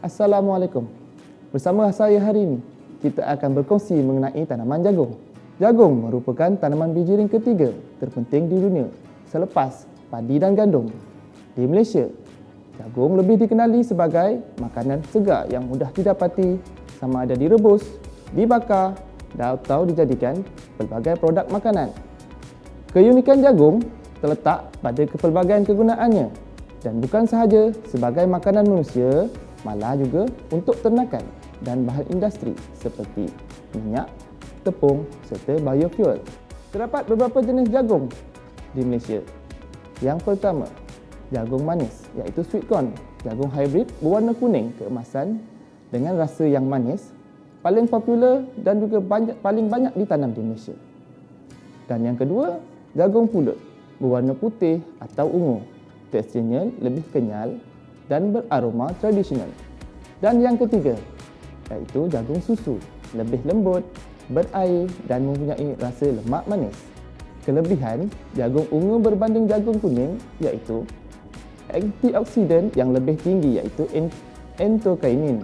Assalamualaikum. Bersama saya hari ini, kita akan berkongsi mengenai tanaman jagung. Jagung merupakan tanaman biji ring ketiga terpenting di dunia selepas padi dan gandum. Di Malaysia, jagung lebih dikenali sebagai makanan segar yang mudah didapati sama ada direbus, dibakar atau dijadikan pelbagai produk makanan. Keunikan jagung terletak pada kepelbagaian kegunaannya dan bukan sahaja sebagai makanan manusia, malah juga untuk ternakan dan bahan industri seperti minyak, tepung serta biofuel. Terdapat beberapa jenis jagung di Malaysia. Yang pertama, jagung manis iaitu sweet corn. Jagung hybrid berwarna kuning keemasan dengan rasa yang manis, paling popular dan juga banyak, paling banyak ditanam di Malaysia. Dan yang kedua, jagung pulut berwarna putih atau ungu. Teksturnya lebih kenyal dan beraroma tradisional. Dan yang ketiga, iaitu jagung susu, lebih lembut, berair dan mempunyai rasa lemak manis. Kelebihan jagung ungu berbanding jagung kuning iaitu antioksidan yang lebih tinggi iaitu entokainin.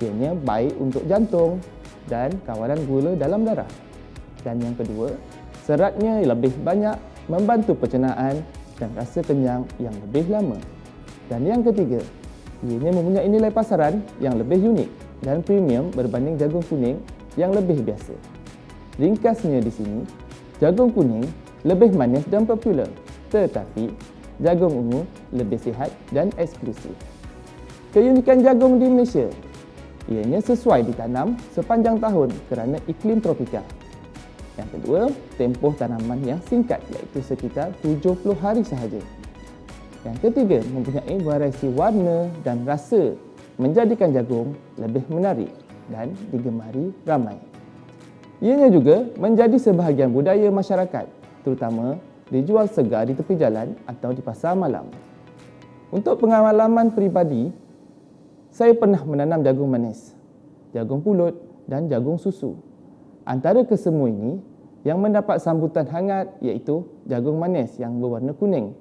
Ianya baik untuk jantung dan kawalan gula dalam darah. Dan yang kedua, seratnya lebih banyak membantu pencernaan dan rasa kenyang yang lebih lama. Dan yang ketiga, ianya mempunyai nilai pasaran yang lebih unik dan premium berbanding jagung kuning yang lebih biasa. Ringkasnya di sini, jagung kuning lebih manis dan popular tetapi jagung ungu lebih sihat dan eksklusif. Keunikan jagung di Malaysia ianya sesuai ditanam sepanjang tahun kerana iklim tropika yang kedua, tempoh tanaman yang singkat iaitu sekitar 70 hari sahaja. Yang ketiga, mempunyai variasi warna dan rasa menjadikan jagung lebih menarik dan digemari ramai. Ianya juga menjadi sebahagian budaya masyarakat, terutama dijual segar di tepi jalan atau di pasar malam. Untuk pengalaman peribadi, saya pernah menanam jagung manis, jagung pulut dan jagung susu. Antara kesemua ini, yang mendapat sambutan hangat iaitu jagung manis yang berwarna kuning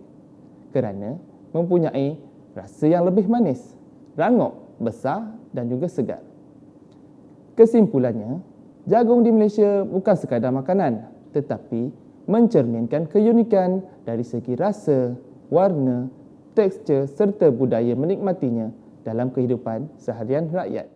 kerana mempunyai rasa yang lebih manis, rangup, besar dan juga segar. Kesimpulannya, jagung di Malaysia bukan sekadar makanan tetapi mencerminkan keunikan dari segi rasa, warna, tekstur serta budaya menikmatinya dalam kehidupan seharian rakyat.